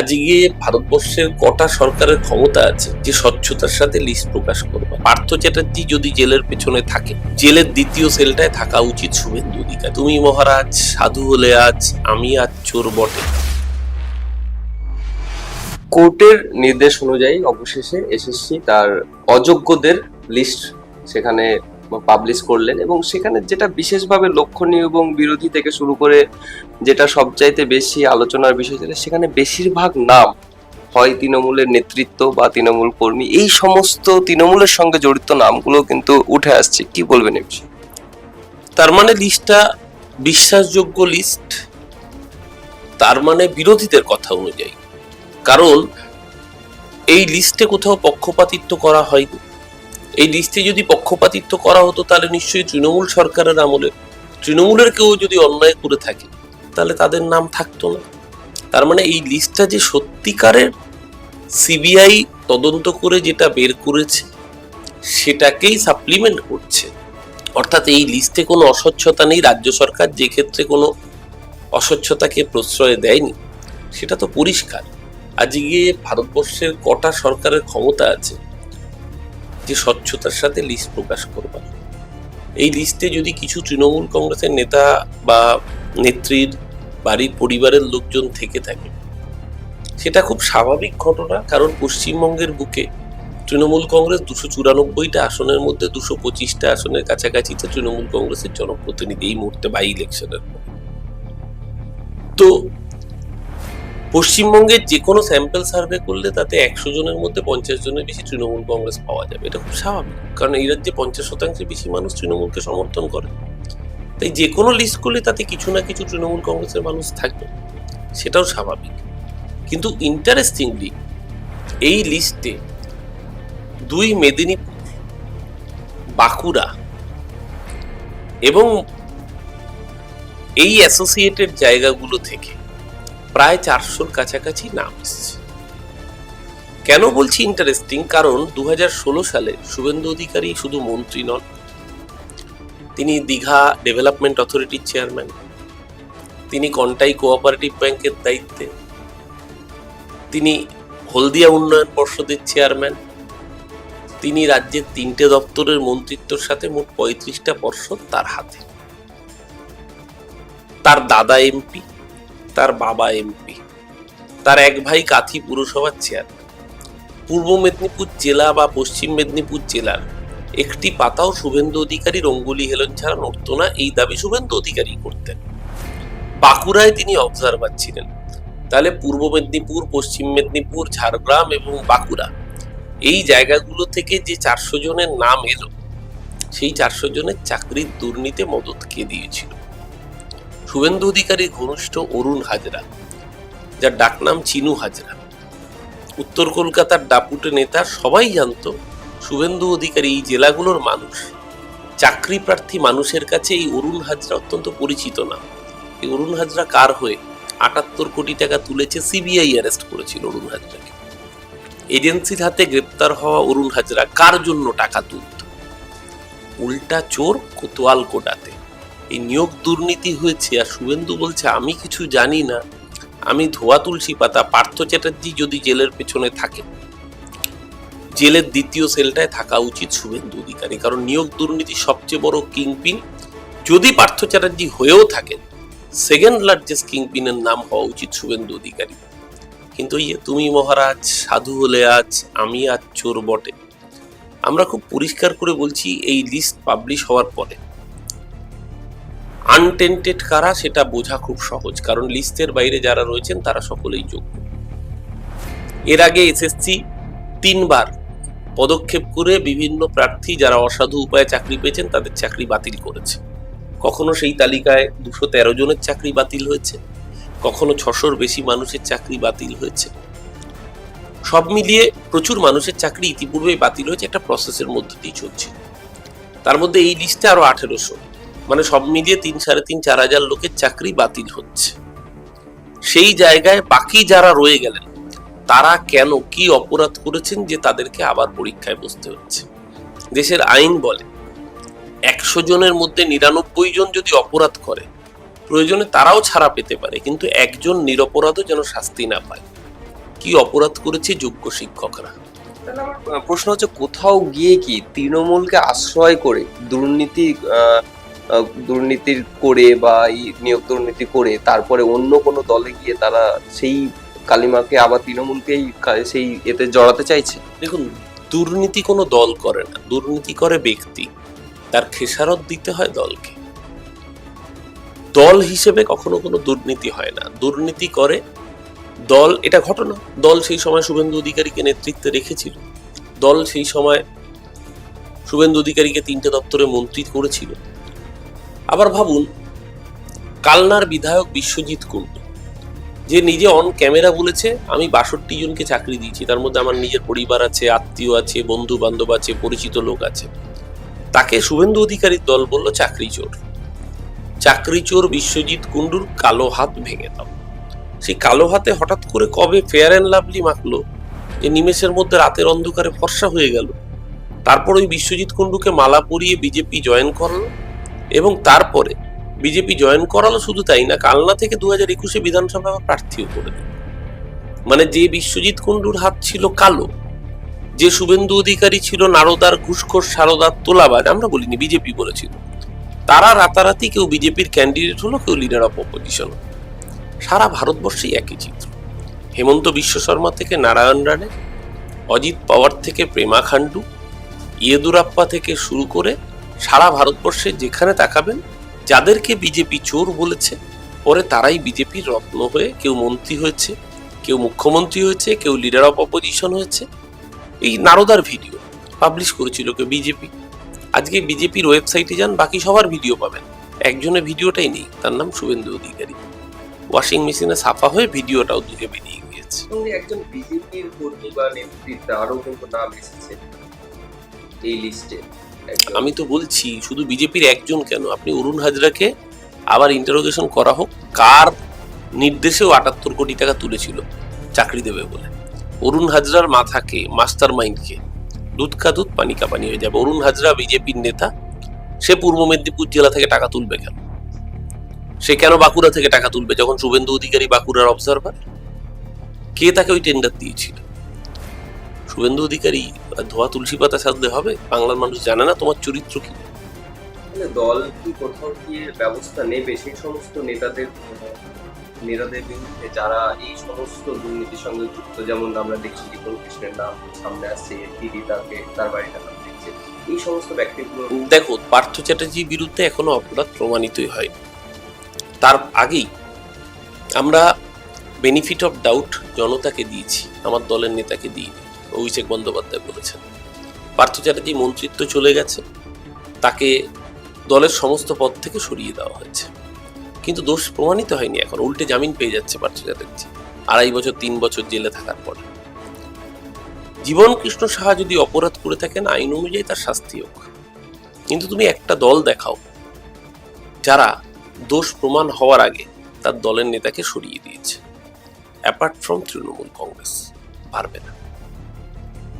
আজকে ভারতবর্ষের কটা সরকারের ক্ষমতা আছে যে স্বচ্ছতার সাথে লিস্ট প্রকাশ করবে? পার্থ চ্যাটার্জি যদি জেলের পেছনে থাকে, জেলের দ্বিতীয় সেলটায় থাকা উচিত শুভেন্দু অধিকার। তুমি মহারাজ, সাধু হলে আজ আমি আজ চোর বটে। কোর্টের নির্দেশ অনুযায়ী অবশেষে এসএসসি তার অযোগ্যদের লিস্ট সেখানে পাবলিশ করলেন এবং সেখানে যেটা বিশেষভাবে লক্ষণীয় এবং বিরোধী থেকে শুরু করে যেটা সবচাইতে বেশি আলোচনার বিষয় ছিল সেখানে বেশিরভাগ নাম হয় তৃণমূলের নেতৃত্ব বা তৃণমূল কর্মী। এই সমস্ত তৃণমূলের সঙ্গে জড়িত নামগুলো কিন্তু উঠে আসছে। কি বলবেন এই বিষয়ে? তার মানে লিস্টটা বিশ্বাসযোগ্য লিস্ট তার মানে বিরোধীদের কথা অনুযায়ী। কারণ এই লিস্টে কোথাও পক্ষপাতিত্ব করা হয়নি। এই লিস্টে যদি পক্ষপাতিত্ব করা হতো, তাহলে নিশ্চয়ই তৃণমূল সরকারের আমলে, তৃণমূলের কেউ যদি অন্যায় করে থাকে, তাহলে তাদের নাম থাকতো না। তার মানে এই লিস্টটা যে সত্যিকারের সিবিআই তদন্ত করে যেটা বের করেছে, সেটাকেই সাপ্লিমেন্ট করছে। অর্থাৎ এই লিস্টে কোনো অস্বচ্ছতা নেই, রাজ্য সরকার যে ক্ষেত্রে কোনো অস্বচ্ছতাকে প্রশ্রয় দেয়নি, সেটা তো পরিষ্কার। আজকে ভারতবর্ষের কটা সরকারের ক্ষমতা আছে যে স্বচ্ছতার সাথে লিস্ট প্রকাশ করবার এই লিস্টে যদি কিছু তৃণমূল কংগ্রেসের নেতা বা নেত্রীর বাড়ির পরিবারের লোকজন থেকে থাকে, সেটা খুব স্বাভাবিক ঘটনা, কারণ পশ্চিমবঙ্গের বুকে তৃণমূল কংগ্রেস দুশো চুরানব্বইটা আসনের মধ্যে দুশো পঁচিশটা আসনের কাছাকাছিতে তৃণমূল কংগ্রেসের জনপ্রতিনিধি এই মুহূর্তে বাই ইলেকশনের তো পশ্চিমবঙ্গের যে কোনো স্যাম্পল সার্ভে করলে তাতে একশো জনের মধ্যে পঞ্চাশ জনের বেশি তৃণমূল কংগ্রেস পাওয়া যাবে। এটা খুব স্বাভাবিক, কারণ এই রাজ্যে পঞ্চাশ শতাংশের বেশি মানুষ তৃণমূলকে সমর্থন করে। তাই যে কোনো লিস্ট করলে তাতে কিছু না কিছু তৃণমূল কংগ্রেসের মানুষ থাকবে, সেটাও স্বাভাবিক। কিন্তু ইন্টারেস্টিংলি এই লিস্টে দুই মেদিনীপুর, বাঁকুড়া এবং এই অ্যাসোসিয়েটেড জায়গাগুলো থেকে প্রায় চারশোর কাছাকাছি নাম এসছে। কেন বলছি ইন্টারেস্টিং কারণ দু হাজার ষোলো সালে শুভেন্দু অধিকারী শুধু মন্ত্রী নন, তিনি দীঘা ডেভেলপমেন্ট অথরিটির চেয়ারম্যান তিনি কন্টাই কোঅপারেটিভ ব্যাংকের দায়িত্বে, তিনি হলদিয়া উন্নয়ন পর্ষদের চেয়ারম্যান তিনি রাজ্যের তিনটে দপ্তরের মন্ত্রিত্বর সাথে মোট পঁয়ত্রিশটা পর্ষদ তার হাতে। তার দাদা এমপি তার বাবা এমপি। তার এক ভাই কাথি পুরসভার চেয়ারম্যান পূর্ব মেদিনীপুর জেলা বা পশ্চিম মেদিনীপুর জেলার একটি পাতাও শুভেন্দু অধিকারীর অঙ্গুলি হেলন ছাড়া নড়ত না, এই দাবি শুভেন্দু অধিকারী করতেন। বাঁকুড়ায় তিনি অবজারভার ছিলেন। তাহলে পূর্ব মেদিনীপুর, পশ্চিম মেদিনীপুর, ঝাড়গ্রাম এবং বাঁকুড়া, এই জায়গাগুলো থেকে যে চারশো জনের নাম এলো, সেই চারশো জনের চাকরির দুর্নীতি মদত কে দিয়েছিল? শুভেন্দু অধিকারীর ঘনিষ্ঠ অরুণ হাজরা, যার ডাকনাম চিনু হাজরা। উত্তর কলকাতার ডাপুটে নেতা সবাই জানত শুভেন্দু অধিকারী এই জেলাগুলোর মানুষ। চাকরি প্রার্থী মানুষের কাছে এই অরুণ হাজরা অত্যন্ত পরিচিত না। এই অরুণ হাজরা কার হয়ে আটাত্তর কোটি টাকা তুলেছে সিবিআই অ্যারেস্ট করেছিল অরুণ হাজরাকে। এজেন্সির হাতে গ্রেপ্তার হওয়া অরুণ হাজরা কার জন্য টাকা তুলত? উল্টা চোর কোতোয়াল কোটাতে। এই নিয়োগ দুর্নীতি হয়েছে আর শুভেন্দু বলছে, আমি কিছু জানি না। আমি ধোয়া তুলসী পাতা, পার্থ চ্যাটার্জি যদি জেলের পেছনে থাকে, জেলের দ্বিতীয় সেলটায় থাকা উচিত শুভেন্দু অধিকারী। কারণ নিয়োগ দুর্নীতি সবচেয়ে বড় কিংপিন। যদি পার্থ চ্যাটার্জি হয়েও থাকেন সেকেন্ড লার্জেস্ট কিংপিনের নাম হওয়া উচিত শুভেন্দু অধিকারী। কিন্তু ইয়ে তুমি মহারাজ, সাধু হলে আজ, আমি আজ চোর বটে। আমরা খুব পরিষ্কার করে বলছি, এই লিস্ট পাবলিশ হওয়ার পরে। আনটেন্টেড কারা সেটা বোঝা খুব সহজ, কারণ লিস্টের বাইরে যারা রয়েছেন তারা সকলেই যোগ্য। এর আগে এসএসসি তিনবার পদক্ষেপ করে বিভিন্ন প্রার্থী যারা অসাধু উপায়ে চাকরি পেয়েছেন তাদের চাকরি বাতিল করেছে। কখনো সেই তালিকায় দুশো তেরো জনের চাকরি বাতিল হয়েছে, কখনো ছশোর বেশি মানুষের চাকরি বাতিল হয়েছে। সব মিলিয়ে প্রচুর মানুষের চাকরি ইতিপূর্বেই বাতিল হয়েছে, একটা প্রসেসের মধ্যে দিয়ে চলছে। তার মধ্যে এই লিস্টে আরও আঠেরোশো। মানে সব মিলিয়ে তিন, সাড়ে তিন, চার হাজার লোকের চাকরি বাতিল হচ্ছে। সেই জায়গায় বাকি যারা রয়ে গেলেন, তারা কেন কি অপরাধ করেছেন যে তাদেরকে আবার পরীক্ষায় বসতে হচ্ছে? দেশের আইন বলে, একশো জনের মধ্যে নিরানব্বই জন যদি অপরাধ করে, প্রয়োজনে তারাও ছাড়া পেতে পারে, কিন্তু একজন নিরপরাধও যেন শাস্তি না পায়। কি অপরাধ করেছে যোগ্য শিক্ষকরা? প্রশ্ন হচ্ছে, কোথাও গিয়ে কি তৃণমূলকে আশ্রয় করে দুর্নীতি দুর্নীতির করে বা এই নিয়োগ দুর্নীতি করে তারপরে অন্য কোনো দলে গিয়ে তারা সেই কালিমাকে আবার তৃণমূলকেই সেই এতে জড়াতে চাইছে? দেখুন, দুর্নীতি কোনো দল করে না। দুর্নীতি করে ব্যক্তি। তার খেসারত দিতে হয় দলকে। দল হিসেবে কখনো কোনো দুর্নীতি হয় না। দুর্নীতি করে দল, এটা ঘটনা। দল সেই সময় শুভেন্দু অধিকারীকে নেতৃত্বে রেখেছিল। দল সেই সময় শুভেন্দু অধিকারীকে তিনটে দপ্তরে মন্ত্রী করেছিল। আবার ভাবুন, কালনার বিধায়ক বিশ্বজিৎ কুণ্ডু, যে নিজে অন ক্যামেরা বলেছে, আমি বাষট্টি জনকে চাকরি দিয়েছি, তার মধ্যে আমার নিজের পরিবার আছে, আত্মীয় আছে বন্ধু বান্ধব আছে, পরিচিত লোক আছে। তাকে শুভেন্দু অধিকারীর দল বলল চাকরি চোর। চাকরি চোর বিশ্বজিৎ কুণ্ডুর কালো হাত ভেঙে দাও। সেই কালো হাতে হঠাৎ করে কবে ফেয়ার অ্যান্ড লাভলি মাখলো, যে নিমেষের মধ্যে রাতের অন্ধকারে ফর্সা হয়ে গেল। তারপর ওই বিশ্বজিৎ কুণ্ডুকে মালা পরিয়ে বিজেপি জয়েন করল। এবং তারপরে বিজেপি জয়েন করালো শুধু তাই না, কালনা থেকে দু হাজার একুশে বিধানসভা প্রার্থীও করে মানে যে বিশ্বজিৎ কুণ্ডুর হাত ছিল কালো, যে শুভেন্দু অধিকারী ছিল নারদার ঘুষখোর সারদার তোলাবাজ, আমরা বলিনি, বিজেপি বলেছিল। তারা রাতারাতি কেউ বিজেপির ক্যান্ডিডেট হলো, কেউ লিডার অফ অপোজিশন সারা ভারতবর্ষেই একই চিত্র। হেমন্ত বিশ্ব শর্মা থেকে নারায়ণ রানে অজিত পাওয়ার থেকে প্রেমা খান্ডু ইয়েদুরাপ্পা থেকে শুরু করে সারা ভারতবর্ষে যেখানে তাকাবেন, যাদেরকে বিজেপি চোর বলেছে, পরে তারাই বিজেপির রত্ন হয়ে কেউ মন্ত্রী হয়েছে, কেউ মুখ্যমন্ত্রী হয়েছে, কেউ লিডার অফ অপোজিশন হয়েছে। এই নারদার ভিডিও পাবলিশ করেছিল কেউ বিজেপি। আজকে বিজেপির ওয়েবসাইটে যান, বাকি সবার ভিডিও পাবেন। একজনের ভিডিওটাই নেই, তার নাম শুভেন্দু অধিকারী। ওয়াশিং মেশিনে সাফা হয়ে ভিডিওটাও দূরে বেরিয়ে গিয়েছে। একজন বিজেপির কর্মী বা নেতৃত্বে আরও কিন্তু নাম এসেছে এই লিস্টে আমি তো বলছি, শুধু বিজেপির একজন কেন? আপনি অরুণ হাজরাকে আবার ইন্টারোগেশন করা হোক, কার নির্দেশেও আটাত্তর কোটি টাকা তুলেছিল চাকরি দেবে বলে? অরুণ হাজরার মাথাকে মাস্টার মাইন্ডকে দুধ কা দুধ, পানি কা পানি হয়ে যাবে। অরুণ হাজরা বিজেপির নেতা, সে পূর্ব মেদিনীপুর জেলা থেকে টাকা তুলবে কেন? সে কেন বাঁকুড়া থেকে টাকা তুলবে, যখন শুভেন্দু অধিকারী বাঁকুড়ার অবজারভার কে তাকে ওই টেন্ডার দিয়েছিল? শুভেন্দু অধিকারী ধোয়া তুলসী পাতা সাজলে হবে? বাংলার মানুষ জানে না তোমার চরিত্র কি। দল কি কোথাও গিয়ে ব্যবস্থা নেবে? সেই সমস্ত নেতাদের নেতাদের বিরুদ্ধে যারা এই সমস্ত দুর্নীতির সঙ্গে যুক্ত যেমন আমরা দেখছি দীপন কৃষ্ণের নাম সামনে আসছে দিদি তাকে তার বাড়িটা নাম দিচ্ছে এই সমস্ত ব্যক্তিগুলো দেখো পার্থ চ্যাটার্জির বিরুদ্ধে এখনও অপরাধ প্রমাণিতই হয়নি। তার আগেই আমরা বেনিফিট অফ ডাউট জনতাকে দিয়েছি আমার দলের নেতাকে দিই অভিষেক বন্দ্যোপাধ্যায় বলেছেন। পার্থ চ্যাটার্জি মন্ত্রিত্ব চলে গেছে, তাকে দলের সমস্ত পদ থেকে সরিয়ে দেওয়া হয়েছে। কিন্তু দোষ প্রমাণিত হয়নি এখন, উল্টে জামিন পেয়ে যাচ্ছে পার্থ চ্যাটার্জি, আড়াই বছর, তিন বছর জেলে থাকার পরে। জীবন কৃষ্ণ সাহা যদি অপরাধ করে থাকেন, আইন অনুযায়ী তার শাস্তি হোক। কিন্তু তুমি একটা দল দেখাও, যারা দোষ প্রমাণ হওয়ার আগে তার দলের নেতাকে সরিয়ে দিয়েছে। অ্যাপার্ট ফ্রম তৃণমূল কংগ্রেস, পারবে না।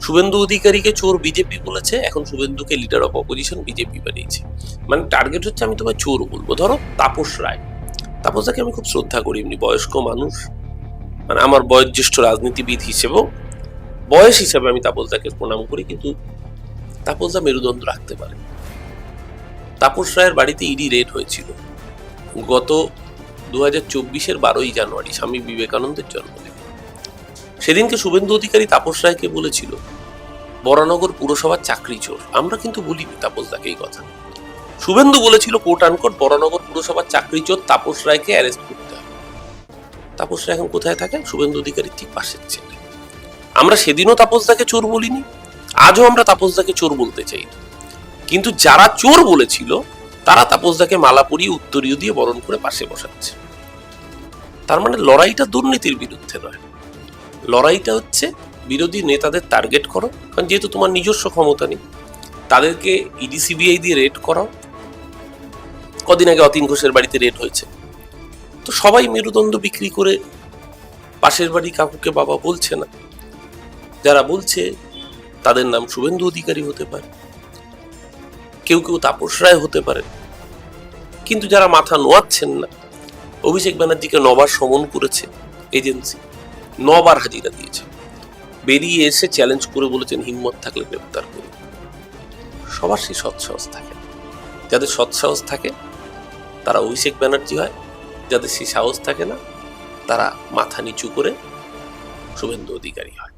শুভেন্দু অধিকারীকে চোর বিজেপি বলেছে, এখন শুভেন্দুকে লিডার অফ অপোজিশন বিজেপি বানিয়েছে। মানে টার্গেট হচ্ছে আমি তোমায় চোর বলব। ধরো তাপস রায়। তাপস তাপসদাকে আমি খুব শ্রদ্ধা করি, এমনি বয়স্ক মানুষ। মানে আমার বয়োজ্যেষ্ঠ রাজনীতিবিদ হিসেবেও, বয়স হিসাবে আমি তাপসদাকে প্রণাম করি, কিন্তু তাপসদা মেরুদণ্ড রাখতে পারে তাপস রায়ের বাড়িতে ইডি রেড হয়েছিল। গত দু হাজার চব্বিশের বারোই জানুয়ারি স্বামী বিবেকানন্দের জন্মদিন। সেদিনকে শুভেন্দু অধিকারী তাপস রায়কে বলেছিল, বরানগর পুরসভার চাকরি চোর। আমরা কিন্তু বলিনি তাপসদাকে এই কথা। শুভেন্দু বলেছিল কোর্ট আনকোট বরানগর পুরসভার চাকরি চোর তাপস রায়কে অ্যারেস্ট করতে হবে। তাপস রায় এখন কোথায় থাকে শুভেন্দু অধিকারীর ঠিক পাশের ছেলে। আমরা সেদিনও তাপসদাকে চোর বলিনি, আজও আমরা তাপসদাকে চোর বলতে চাই কিন্তু যারা চোর বলেছিল, তারা তাপসদাকে মালা পরিয়ে উত্তরীয় দিয়ে বরণ করে পাশে বসাচ্ছে। তার মানে লড়াইটা দুর্নীতির বিরুদ্ধে নয়। লড়াইটা হচ্ছে বিরোধী নেতাদের টার্গেট করো, কারণ যেহেতু তোমার নিজস্ব ক্ষমতা নেই, তাদেরকে ইডি সিবিআই দিয়ে রেড করাও। কদিন আগে অতীন ঘোষের বাড়িতে রেড হয়েছে। তো সবাই মেরুদণ্ড বিক্রি করে পাশের বাড়ি কাকুকে বাবা বলছে না। যারা বলছে তাদের নাম শুভেন্দু অধিকারী হতে পারে, কেউ কেউ তাপস রায় হতে পারে, কিন্তু যারা মাথা নোয়াচ্ছেন না, অভিষেক ব্যানার্জিকে নবার সমন করেছে এজেন্সি নবার হাজিরা দিয়েছে। বেরিয়ে এসে চ্যালেঞ্জ করে বলেছেন, হিম্মত থাকলে গ্রেপ্তার করুন সবার সেই সৎসাহস থাকে। যাদের সৎসাহস থাকে, তারা অভিষেক ব্যানার্জি হয়। যাদের সেই সাহস থাকে না, তারা মাথা নিচু করে শুভেন্দু অধিকারী হয়।